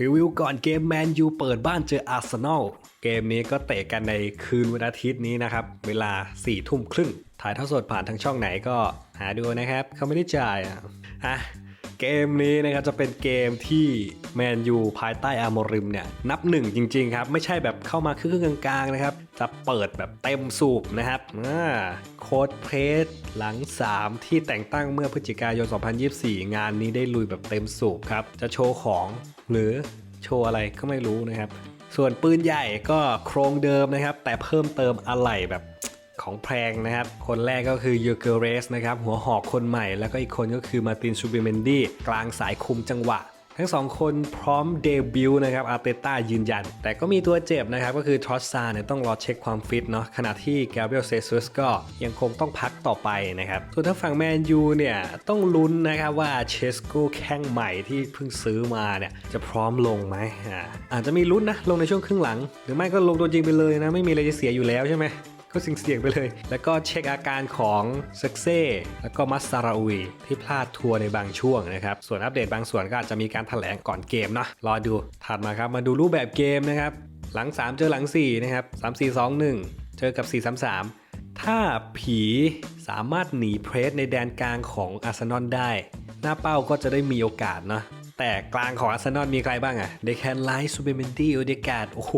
รีวิวก่อนเกมแมนยูเปิดบ้านเจออาร์เซนอลเกมนี้ก็เตะกันในคืนวันอาทิตย์นี้นะครับ เวลา4ี่ทุ่มครึ่ง ถ่ายทอดสดผ่านทางช่องไหนก็หาดูนะครับ เขาไม่ได้จ่ายอะอะ เกมนี้นะครับจะเป็นเกมที่แมนยูภายใต้อาร์โมริมเนี่ยนับหนึ่งจริงๆครับ ไม่ใช่แบบเข้ามาครึ่งกลางๆนะครับ จะเปิดแบบเต็มสูบนะครับโค้ดเพรสหลัง 3 ที่แต่งตั้งเมื่อพฤศจิกายน 2024 งานนี้ได้ลุยแบบเต็มสูบครับ จะโชว์ของหรือโชว์อะไรก็ไม่รู้นะครับ ส่วนปืนใหญ่ก็โครงเดิมนะครับ แต่เพิ่มเติมอะไหล่แบบ ของแพงนะครับ คนแรกก็คือยูเกเรสนะครับหัวหอกคนใหม่ แล้วก็อีกคนก็คือมาตินซูบิเมนดี้กลางสายคุมจังหวะ ทั้งสองคนพร้อมเดบิวต์นะครับอาร์เตต้ายืนยัน แต่ก็มีตัวเจ็บนะครับ ก็คือทรอสซาเนี่ยต้องรอเช็คความฟิตเนาะขณะที่แกเบรียลเซซุสก็ยังคงต้องพักต่อไปนะครับส่วนทางฝั่งแมนยูเนี่ยต้องลุ้นนะครับว่าเชสโกแข้งใหม่ที่เพิ่งซื้อมาเนี่ยจะพร้อมลงไหมอาจจะมีลุ้นนะลงในช่วงครึ่งหลัง หรือไม่ก็ลงตัวจริงไปเลยนะไม่มีอะไรจะเสียอยู่แล้วใช่ไหม ก็เสี่ยงไปเลย แล้วก็เช็คอาการของเซ็กเซ่แล้วก็มัสซาราอุยที่พลาดทัวร์ในบางช่วงนะครับ ส่วนอัปเดตบางส่วนก็อาจจะมีการถแถลงก่อนเกมเนาะรอดูถัดมาครับมาดูรูปแบบเกมนะครับหลัง 3 เจอหลัง 4 นะครับ 3 4 2 1 เจอกับ 4 3 3 ถ้าผีสามารถหนีเพรสในแดนกลางของอาร์เซนอลได้ หน้าเป้าก็จะได้มีโอกาสเนาะ แต่กลางของอาร์เซนอลมีใครบ้างอะเดแคนไลท์ซูเปอร์เมนตี้โอเดกาดโอ้โห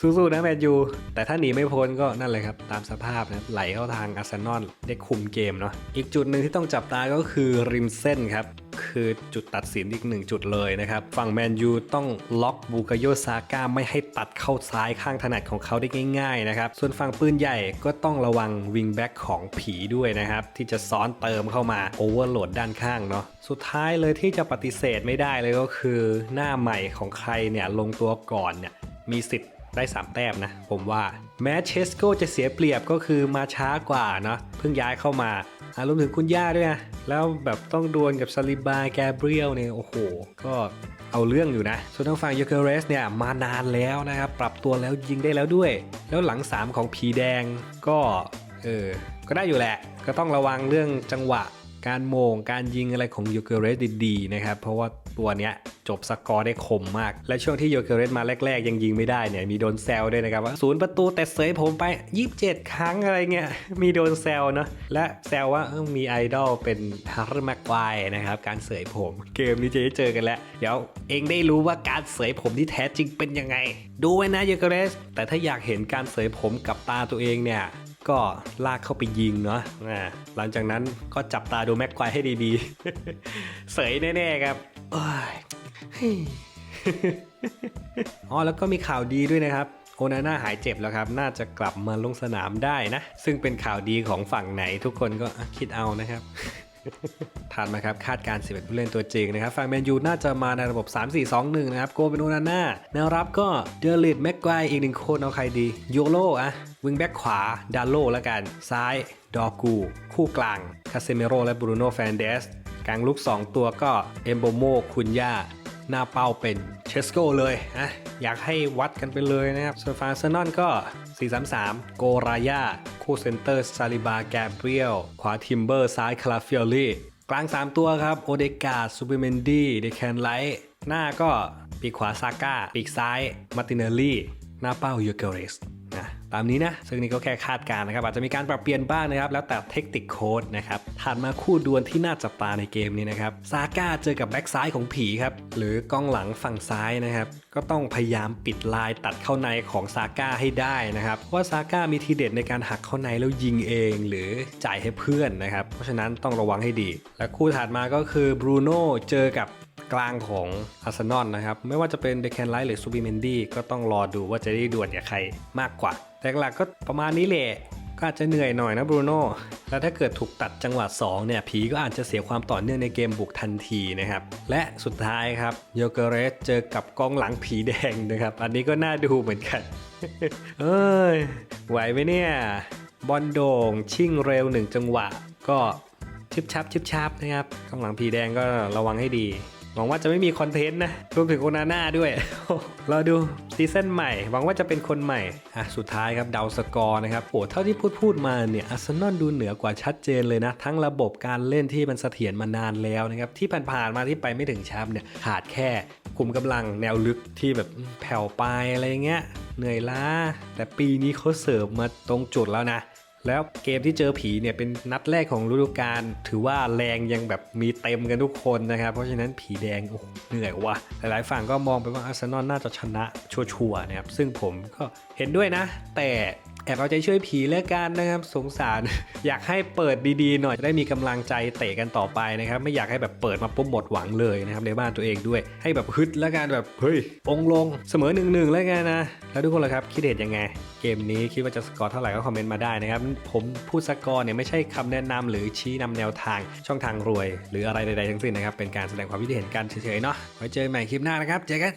สู้ๆนะแมนยูแต่ถ้าหนีไม่พ้นก็นั่นเลยครับ ตามสภาพนะไหลเข้าทางอาร์เซนอลได้คุมเกมเนาะอีกจุดหนึ่งที่ต้องจับตาก็คือริมเส้นครับ คือจุดตัดสินอีกหนึ่งจุดเลยนะครับ ฝั่งแมนยูต้องล็อกบูกาโยซาก้าไม่ให้ตัดเข้าซ้ายข้างถนัดของเขาได้ง่าย ๆ นะครับ ส่วนฝั่งปืนใหญ่ก็ต้องระวังวิงแบ็กของผีด้วยนะครับ ที่จะซ้อนเติมเข้ามาโอเวอร์โหลดด้านข้างเนาะสุดท้ายเลยที่จะปฏิเสธไม่ได้เลยก็คือหน้าใหม่ของใครเนี่ยลงตัวก่อนเนี่ยมีสิทธิ์ได้ 3 แต้มนะ ผมว่าแม้เชสโกจะเสียเปรียบก็คือมาช้ากว่าเนาะเพิ่งย้ายเข้ามา อารวมถึงคุณย่าด้วยนะ แล้วแบบต้องดวลกับซาลิบาแกเบรียลเนี่ย โอ้โห ก็เอาเรื่องอยู่นะ ส่วนทางฝั่งยูเคเรสเนี่ย มานานแล้วนะครับ ปรับตัวแล้วยิงได้แล้วด้วย แล้วหลัง 3 ของผีแดงก็ เออ ก็ได้อยู่แหละ ก็ต้องระวังเรื่องจังหวะ การโมงการยิงอะไรของยูเกเรสดีๆนะครับ เพราะว่าตัวเนี้ยจบสกอร์ได้คมมาก และช่วงที่ยูเกเรสมาแรก ๆ ยังยิงไม่ได้เนี่ยมีโดนแซวด้วยนะครับว่าศูนย์ประตูแต่เสยผมไป 27 ครั้งอะไรเงี้ยมีโดนแซวเนาะและแซวว่ามีไอดอลเป็นฮาร์ม็กไกวนะครับการเสยผมเกมนี้จะได้เจอกันแล้ว เดี๋ยวเองได้รู้ว่าการเสยผมที่แท้จริงเป็นยังไง ดูไว้นะยูเกเรสแต่ถ้าอยากเห็นการเสยผมกับตาตัวเองเนี่ย ก็ลากเข้าไปยิงเนาะอ่าหลังจากนั้นก็จับตาดูแม็กควายให้ดีๆ เสยแน่ๆครับโอ้ยเฮ้ยอ๋อแล้วก็มีข่าวดีด้วยนะครับโอนาน่าหายเจ็บแล้วครับ น่าจะกลับมาลงสนามได้นะ ซึ่งเป็นข่าวดีของฝั่งไหนทุกคนก็อะคิดเอานะครับ ถัดมาครับคาดการณ์11 ผู้เล่นตัวจริงนะครับฝั่งแมนยูน่าจะมาในระบบ 3-4-2-1 นะครับ โกเป็นโอนาน่าแนวรับก็เดลิดแม็กไกอีกหนึ่งคนเอาใครดีโยโลอะวิงแบ็กขวาดาโลแล้วกัน ซ้าย ดอกู คู่กลางคาเซเมโรและบรูโน่แฟนเดสกลางลุก2 ตัวก็เอมโบโมคุนย่าหน้าเป้าเป็นเชสโกเลยนะอยากให้วัดกันไปเลยนะครับส่วนฟางเซนอนก็ 4-3-3 โกรายา คู่เซนเตอร์ซาลิบาแกเบรียลขวาทิมเบอร์ซ้ายคาราฟิอลีกลาง 3 ตัวครับ โอเดกาซูเปอร์เมนดี้เดแคนไลท์หน้าก็ปีกขวาซาก้าปีกซ้ายมาติเนลลี่ หน้าเป้ายูเกเรส ตามนี้นะ ซึ่งนี่ก็แค่คาดการณ์นะครับ อาจจะมีการปรับเปลี่ยนบ้างนะครับ แล้วแต่เทคนิคโค้ดนะครับถัดมาคู่ดวลที่น่าจับตาในเกมนี้นะครับ ซาก้าเจอกับแบ็กซ้ายของผีครับ หรือกองหลังฝั่งซ้ายนะครับ ก็ต้องพยายามปิดลายตัดเข้าในของซาก้าให้ได้นะครับว่าซาก้ามีทีเด็ดในการหักเข้าในแล้วยิงเอง หรือจ่ายให้เพื่อนนะครับ เพราะฉะนั้นต้องระวังให้ดี และคู่ถัดมาก็คือบรูโน่เจอกับ กลางของอาร์เซนอลนะครับ ไม่ว่าจะเป็นเด c แคนไลท์หรือซูบิเมนดี้ก็ต้องรอดูว่าจะได้ดวลกับใครมากกว่า แต่หลักก็ประมาณนี้แหละก็อาจจะเหนื่อยหน่อยนะบรูโน่แล้วถ้าเกิดถูกตัดจังหวะ2เนี่ยผีก็อาจจะเสียความต่อเนื่องในเกมบุกทันทีนะครับ และสุดท้ายครับโยเกเรสเจอกับกองหลังผีแดงนะครับ อันนี้ก็น่าดูเหมือนกันเอ้ยไหวไหมเนี่ย บอลโด่งชิ่งเร็วหนึ่งจังหวะ ก็ชิบชับชิบชับนะครับกองหลังผีแดงก็ระวังให้ดี หวังว่าจะไม่มีคอนเทนต์นะรวมถึงโอนาน่าด้วยเราดูซีซั่นใหม่ หวังว่าจะเป็นคนใหม่อะสุดท้ายครับเดาสกอร์นะครับโอ้เท่าที่พูดพูดมาเนี่ยอาร์เซนอลดูเหนือกว่าชัดเจนเลยนะ ทั้งระบบการเล่นที่มันเสถียรมานานแล้วนะครับที่ผ่านๆมาที่ไปไม่ถึงแชมป์เนี่ยขาดแค่กลุ่มกำลังแนวลึกที่แบบแผ่วไปอะไรเงี้ยเหนื่อยล้า แต่ปีนี้เขาเสิร์ฟมาตรงจุดแล้วนะ แล้วเกมที่เจอผีเนี่ยเป็นนัดแรกของฤดูกาลถือว่าแรงยังแบบมีเต็มกันทุกคนนะครับ เพราะฉะนั้นผีแดงโอ้เหนื่อยว่ะหลายๆฝั่งก็มองไปว่าอาร์เซนอลน่าจะชนะชัวร์ๆนะครับซึ่งผมก็เห็นด้วยนะ แต่ แอบเอาใจช่วยผีแล้วกันนะครับสงสาร อยากให้เปิดดีๆหน่อยจะได้มีกำลังใจเตะกันต่อไปนะครับไม่อยากให้แบบเปิดมาปุ๊บหมดหวังเลยนะครับในบ้านตัวเองด้วย ให้แบบฮึดแล้วกันแบบเฮ้ยองลงเสมอหนึ่งหนึ่งแล้วกันนะแล้วทุกคนล่ะครับคิดเห็นยังไง เกมนี้คิดว่าจะสกอร์เท่าไหร่ก็คอมเมนต์มาได้นะครับผมพูดสกอร์เนี่ยไม่ใช่คำแนะนำหรือชี้นำแนวทางช่องทางรวย หรืออะไรใดๆทั้งสิ้นนะครับเป็นการแสดงความคิดเห็นกันเฉยๆเนาะไว้เจอกันใหม่คลิปหน้านะครับเจอกัน